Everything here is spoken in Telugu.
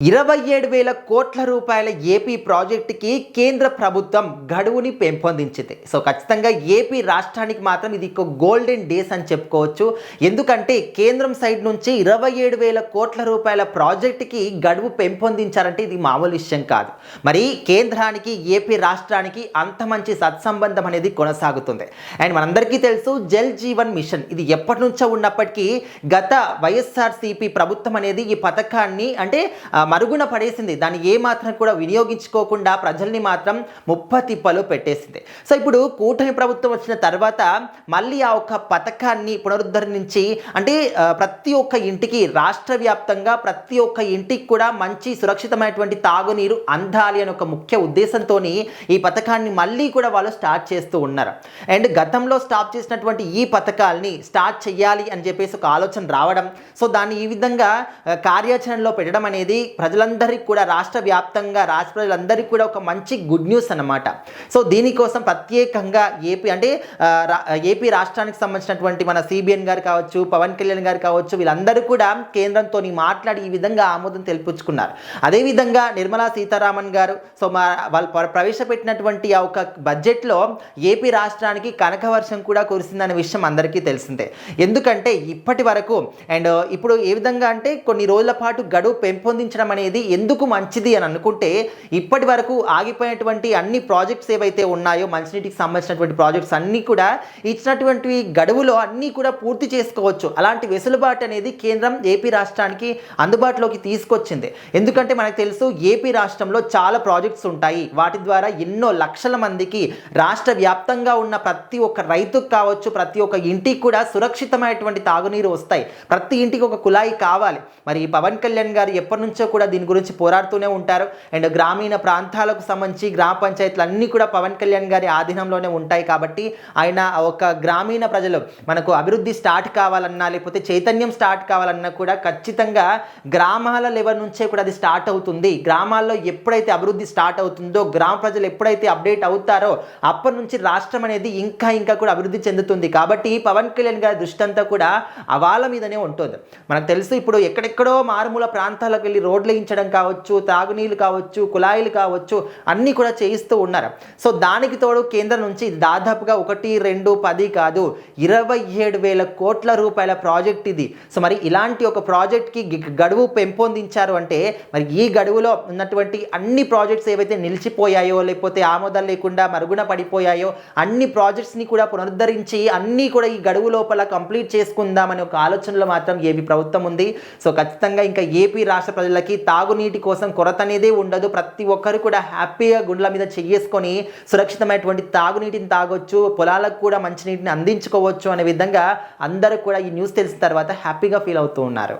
ఇరవై ఏడు వేల కోట్ల రూపాయల ఏపీ ప్రాజెక్టుకి కేంద్ర ప్రభుత్వం గడువుని పెంపొందించింది. సో ఖచ్చితంగా ఏపీ రాష్ట్రానికి మాత్రం ఇది ఒక గోల్డెన్ డేస్ అని చెప్పుకోవచ్చు. ఎందుకంటే కేంద్రం సైడ్ నుంచి ఇరవై ఏడు వేల కోట్ల రూపాయల ప్రాజెక్టుకి గడువు పెంపొందించారంటే ఇది మామూలు విషయం కాదు. మరి కేంద్రానికి ఏపీ రాష్ట్రానికి అంత మంచి సత్సంబంధం అనేది కొనసాగుతుంది. అండ్ మనందరికీ తెలుసు జల్ జీవన్ మిషన్ ఇది ఎప్పటి నుంచో ఉన్నప్పటికీ గత వైఎస్ఆర్సీపీ ప్రభుత్వం అనేది ఈ పథకాన్ని అంటే మరుగున పడేసింది. దాన్ని ఏ మాత్రం కూడా వినియోగించుకోకుండా ప్రజల్ని మాత్రం ముప్పతిప్పలు పెట్టేసింది. సో ఇప్పుడు కూటమి ప్రభుత్వం వచ్చిన తర్వాత మళ్ళీ ఆ ఒక్క పథకాన్ని పునరుద్ధరించి అంటే ప్రతి ఒక్క ఇంటికి రాష్ట్ర వ్యాప్తంగా ప్రతి ఒక్క ఇంటికి కూడా మంచి సురక్షితమైనటువంటి తాగునీరు అందాలి అని ఒక ముఖ్య ఉద్దేశంతో ఈ పథకాన్ని మళ్ళీ కూడా వాళ్ళు స్టార్ట్ చేస్తూ ఉన్నారు. అండ్ గతంలో స్టాప్ చేసినటువంటి ఈ పథకాల్ని స్టార్ట్ చేయాలి అని చెప్పేసి ఒక ఆలోచన రావడం సో దాన్ని ఈ విధంగా కార్యాచరణలో పెట్టడం అనేది ప్రజలందరికీ కూడా రాష్ట్ర వ్యాప్తంగా రాష్ట్ర ప్రజలందరికీ కూడా ఒక మంచి గుడ్ న్యూస్ అన్నమాట. సో దీనికోసం ప్రత్యేకంగా ఏపీ అంటే ఏపీ రాష్ట్రానికి సంబంధించినటువంటి మన సిబిఎన్ గారు కావచ్చు పవన్ కళ్యాణ్ గారు కావచ్చు వీళ్ళందరూ కూడా కేంద్రంతో మాట్లాడి ఈ విధంగా ఆమోదం తెలిపించుకున్నారు అదేవిధంగా నిర్మలా సీతారామన్ గారు సో మా వాళ్ళు ప్రవేశపెట్టినటువంటి ఆ ఒక బడ్జెట్లో ఏపీ రాష్ట్రానికి కనకవర్షం కూడా కురిసిందనే విషయం అందరికీ తెలిసిందే. ఎందుకంటే ఇప్పటి వరకు అండ్ ఇప్పుడు ఏ విధంగా అంటే కొన్ని రోజుల పాటు గడువు పెంపొందించడం అనేది ఎందుకు మంచిది అని అనుకుంటే ఇప్పటి వరకు ఆగిపోయినటువంటి అన్ని ప్రాజెక్ట్స్ ఏవైతే ఉన్నాయో మంచినీటికి సంబంధించినటువంటి ప్రాజెక్ట్స్ అన్నీ కూడా ఇచ్చినటువంటి గడువులో అన్నీ కూడా పూర్తి చేసుకోవచ్చు. అలాంటి వెసులుబాటు అనేది కేంద్రం ఏపీ రాష్ట్రానికి అందుబాటులోకి తీసుకొచ్చింది. ఎందుకంటే మనకు తెలుసు ఏపీ రాష్ట్రంలో చాలా ప్రాజెక్ట్స్ ఉంటాయి. వాటి ద్వారా ఎన్నో లక్షల మందికి రాష్ట్ర వ్యాప్తంగా ఉన్న ప్రతి ఒక్క రైతుకు కావచ్చు ప్రతి ఒక్క ఇంటికి కూడా సురక్షితమైనటువంటి తాగునీరు వస్తాయి. ప్రతి ఇంటికి ఒక కుళాయి కావాలి. మరి పవన్ కళ్యాణ్ గారు ఎప్పటి నుంచో కూడా దీని గురించి పోరాడుతూనే ఉంటారు. అండ్ గ్రామీణ ప్రాంతాలకు సంబంధించి గ్రామ పంచాయతీలు అన్నీ కూడా పవన్ కళ్యాణ్ గారి ఆధీనంలోనే ఉంటాయి కాబట్టి ఆయన ఒక గ్రామీణ ప్రజలు మనకు అభివృద్ధి స్టార్ట్ కావాలన్నా లేకపోతే చైతన్యం స్టార్ట్ కావాలన్నా కూడా ఖచ్చితంగా గ్రామాల లెవెల్ నుంచే కూడా అది స్టార్ట్ అవుతుంది. గ్రామాల్లో ఎప్పుడైతే అభివృద్ధి స్టార్ట్ అవుతుందో గ్రామ ప్రజలు ఎప్పుడైతే అప్డేట్ అవుతారో అప్పటి నుంచి రాష్ట్రం అనేది ఇంకా ఇంకా కూడా అభివృద్ధి చెందుతుంది. కాబట్టి పవన్ కళ్యాణ్ గారి దృష్టి అంతా కూడా అవాల మీదనే ఉంటుంది. మనకు తెలుసు ఇప్పుడు ఎక్కడెక్కడో మారుమూల ప్రాంతాలకు వెళ్ళి రోడ్లు కావచ్చు తాగునీళ్ళు కావచ్చు కుళాయిలు కావచ్చు అన్నీ కూడా చేయిస్తూ ఉన్నారు. సో దానికి తోడు కేంద్రం నుంచి దాదాపుగా ఒకటి రెండు పది కాదు ఇరవై ఏడు వేల కోట్ల రూపాయల ప్రాజెక్ట్ ఇది. సో మరి ఇలాంటి ఒక ప్రాజెక్ట్కి గడువు పెంపొందించారు అంటే మరి ఈ గడువులో ఉన్నటువంటి అన్ని ప్రాజెక్ట్స్ ఏవైతే నిలిచిపోయాయో లేకపోతే ఆమోదం లేకుండా మరుగున పడిపోయాయో అన్ని ప్రాజెక్ట్స్ని కూడా పునరుద్ధరించి అన్నీ కూడా ఈ గడువు లోపల కంప్లీట్ చేసుకుందామనే ఒక ఆలోచనలో మాత్రం ఏపీ ప్రభుత్వం ఉంది. సో ఖచ్చితంగా ఇంకా ఏపీ రాష్ట్ర ప్రజలకి తాగునీటి కోసం కొరత అనేది ఉండదు. ప్రతి ఒక్కరు కూడా హ్యాపీగా గుండ్ల మీద చెయ్యేసుకొని సురక్షితమైనటువంటి తాగునీటిని తాగొచ్చు పొలాలకు కూడా మంచినీటిని అందించుకోవచ్చు అనే విధంగా అందరూ కూడా ఈ న్యూస్ తెలిసిన తర్వాత హ్యాపీగా ఫీల్ అవుతూ ఉన్నారు.